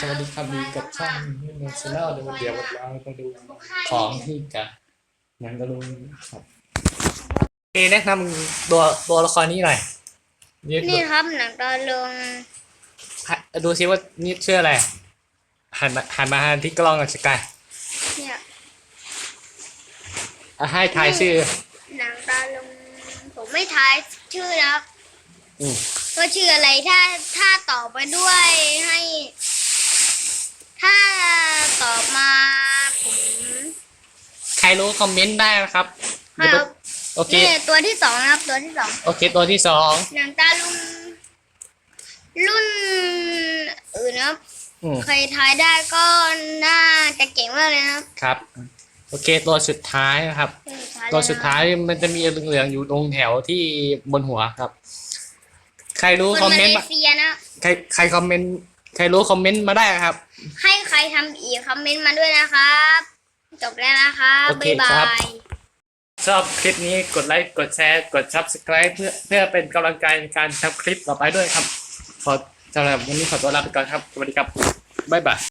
สวัสดีครับมีกับช่องนี่เนชแนลเดี๋ยวเดี๋ยวเรามาดูของที่จะยังก็รู้ครับเอแนะนำตัวตัวละครนี้หน่อยนี่นี่ครับหนังตาลงดูซิว่านี่ชื่ออะไรหันมาหันมาที่กล้องหน่อยสกายเนี่ยอะให้ทายชื่อ หนังตาลงผมไม่ทายชื่อนะครับอืมว่าชื่ออะไรถ้าถ้าตอบไปด้วยให้ ถ้าต อบมาผมใครรู้คอมเมนต์ได้นะครับให้เอาโอเค นี่ตัวที่สองนะครับ ตัวที่สองโอเค ตัวที่สองหนังตาลุงรุ่นอื่นนะครับอืมใครทายได้ก็น่าจะเก่งมากเลยนะครับครับ โอเค ตัวสุดท้ายนะครับ ตัวสุดท้ายมันจะมีเหลืองๆอยู่ตรงแถวที่บนหัวครับใครรู้คนคอมมาเมเลนต์มาเซียนะ ใครใครคอมเมนต์ ใครรู้คอมเมนต์มาได้ครับ ให้ใครทำอีกคอมเมนต์มาด้วยนะครับ จบแล้วนะครับโอเคบ๊ายบาครับ ย ชอบคลิปนี้กดไลค์กดแชร์กด subscribe เพื่อเพื่อเป็นกำลังใจในการทำคลิปต่อไปด้วยครับ ขอสำหรับวันนี้ขอตัวลาไปก่อนครับสวัสดีครับบ๊ายบาย